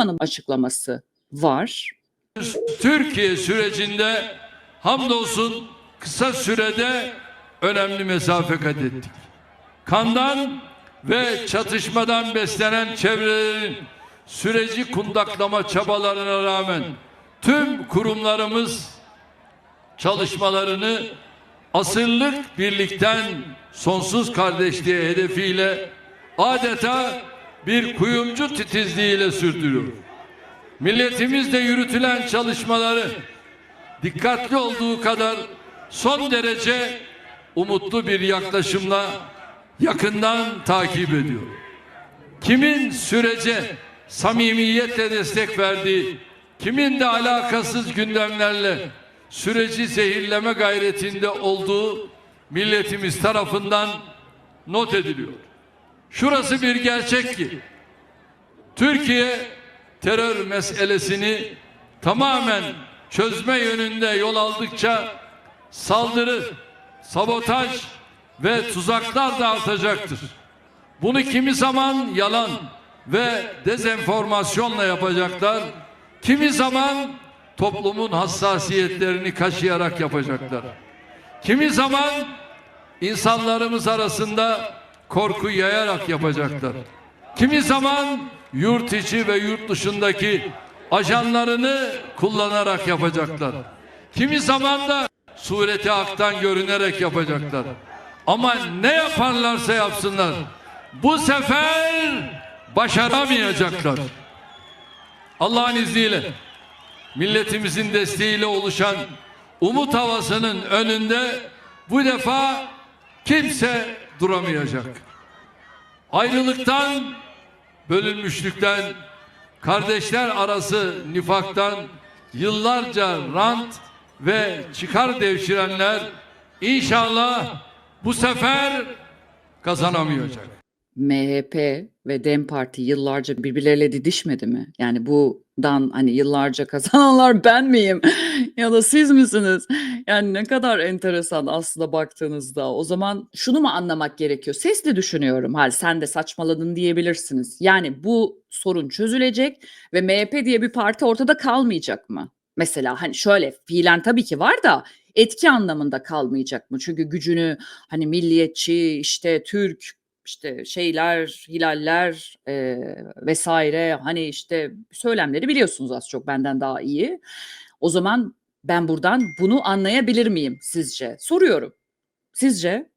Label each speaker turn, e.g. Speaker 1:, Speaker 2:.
Speaker 1: Erdoğan'ın açıklaması var.
Speaker 2: Türkiye sürecinde hamdolsun kısa sürede önemli mesafe kat ettik. Kandan ve çatışmadan beslenen çevrelerin süreci kundaklama çabalarına rağmen tüm kurumlarımız çalışmalarını asırlık birlikten sonsuz kardeşliğe hedefiyle adeta bir kuyumcu titizliğiyle sürdürüyor. Milletimizle yürütülen çalışmaları dikkatli olduğu kadar son derece umutlu bir yaklaşımla yakından takip ediyor. Kimin sürece samimiyetle destek verdiği, kimin de alakasız gündemlerle süreci zehirleme gayretinde olduğu milletimiz tarafından not ediliyor. Şurası bir gerçek ki. Türkiye terör meselesini tamamen çözme yönünde yol aldıkça saldırı, sabotaj ve tuzaklar da artacaktır. Bunu kimi zaman yalan ve dezenformasyonla yapacaklar, kimi zaman toplumun hassasiyetlerini kaşıyarak yapacaklar. Kimi zaman insanlarımız arasında korku yayarak yapacaklar. Kimi zaman yurt içi ve yurt dışındaki ajanlarını kullanarak yapacaklar. Kimi zaman da sureti aktan görünerek yapacaklar. Ama ne yaparlarsa yapsınlar bu sefer başaramayacaklar. Allah'ın izniyle milletimizin desteğiyle oluşan umut havasının önünde bu defa kimse duramayacak. Ayrılıktan, bölünmüşlükten, kardeşler arası nifaktan yıllarca rant ve çıkar devşirenler inşallah bu sefer kazanamayacak.
Speaker 1: MHP ve DEM Parti yıllarca birbirleriyle didişmedi mi? Yani bundan hani yıllarca kazananlar ben miyim ya da siz misiniz? Yani ne kadar enteresan aslında baktığınızda. O zaman şunu mu anlamak gerekiyor? Sesli düşünüyorum. Hal sen de saçmaladın diyebilirsiniz. Yani bu sorun çözülecek ve MHP diye bir parti ortada kalmayacak mı? Mesela hani şöyle fiilen tabii ki var da etki anlamında kalmayacak mı? Çünkü gücünü hani milliyetçi işte Türk işte şeyler, hilaller e, vesaire hani işte söylemleri biliyorsunuz az çok benden daha iyi. O zaman ben buradan bunu anlayabilir miyim sizce? Soruyorum. Sizce?